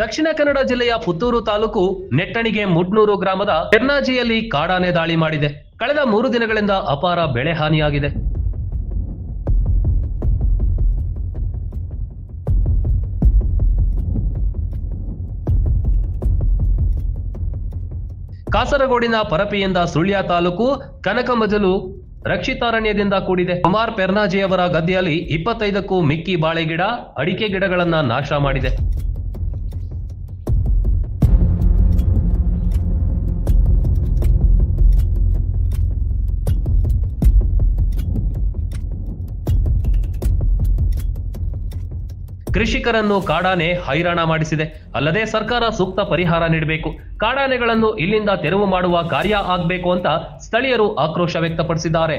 ದಕ್ಷಿಣ ಕನ್ನಡ ಜಿಲ್ಲೆಯ ಪುತ್ತೂರು ತಾಲೂಕು ನೆಟ್ಟಣಿಗೆ ಮುಡ್ನೂರು ಗ್ರಾಮದ ಪೆರ್ನಾಜಿಯಲ್ಲಿ ಕಾಡಾನೆ ದಾಳಿ ಮಾಡಿದೆ. ಕಳೆದ ಮೂರು ದಿನಗಳಿಂದ ಅಪಾರ ಬೆಳೆ ಹಾನಿಯಾಗಿದೆ. ಕಾಸರಗೋಡಿನ ಪರಪಿಯಿಂದ ಸುಳ್ಯ ತಾಲೂಕು ಕನಕಮಜಲು ರಕ್ಷಿತಾರಣ್ಯದಿಂದ ಕೂಡಿದೆ. ಕುಮಾರ್ ಪೆರ್ನಾಜಿಯವರ ಗದ್ದೆಯಲ್ಲಿ ಇಪ್ಪತ್ತೈದಕ್ಕೂ ಮಿಕ್ಕಿ ಬಾಳೆ ಗಿಡ ಅಡಿಕೆ ಗಿಡಗಳನ್ನ ನಾಶ ಮಾಡಿದೆ. ಕೃಷಿಕರನ್ನು ಕಾಡಾನೆ ಹೈರಾಣ ಮಾಡಿಸಿದೆ. ಅಲ್ಲದೆ ಸರ್ಕಾರ ಸೂಕ್ತ ಪರಿಹಾರ ನೀಡಬೇಕು. ಕಾಡಾನೆಗಳನ್ನು ಇಲ್ಲಿಂದ ತೆರವು ಮಾಡುವ ಕಾರ್ಯ ಆಗಬೇಕು ಅಂತ ಸ್ಥಳೀಯರು ಆಕ್ರೋಶ ವ್ಯಕ್ತಪಡಿಸಿದ್ದಾರೆ.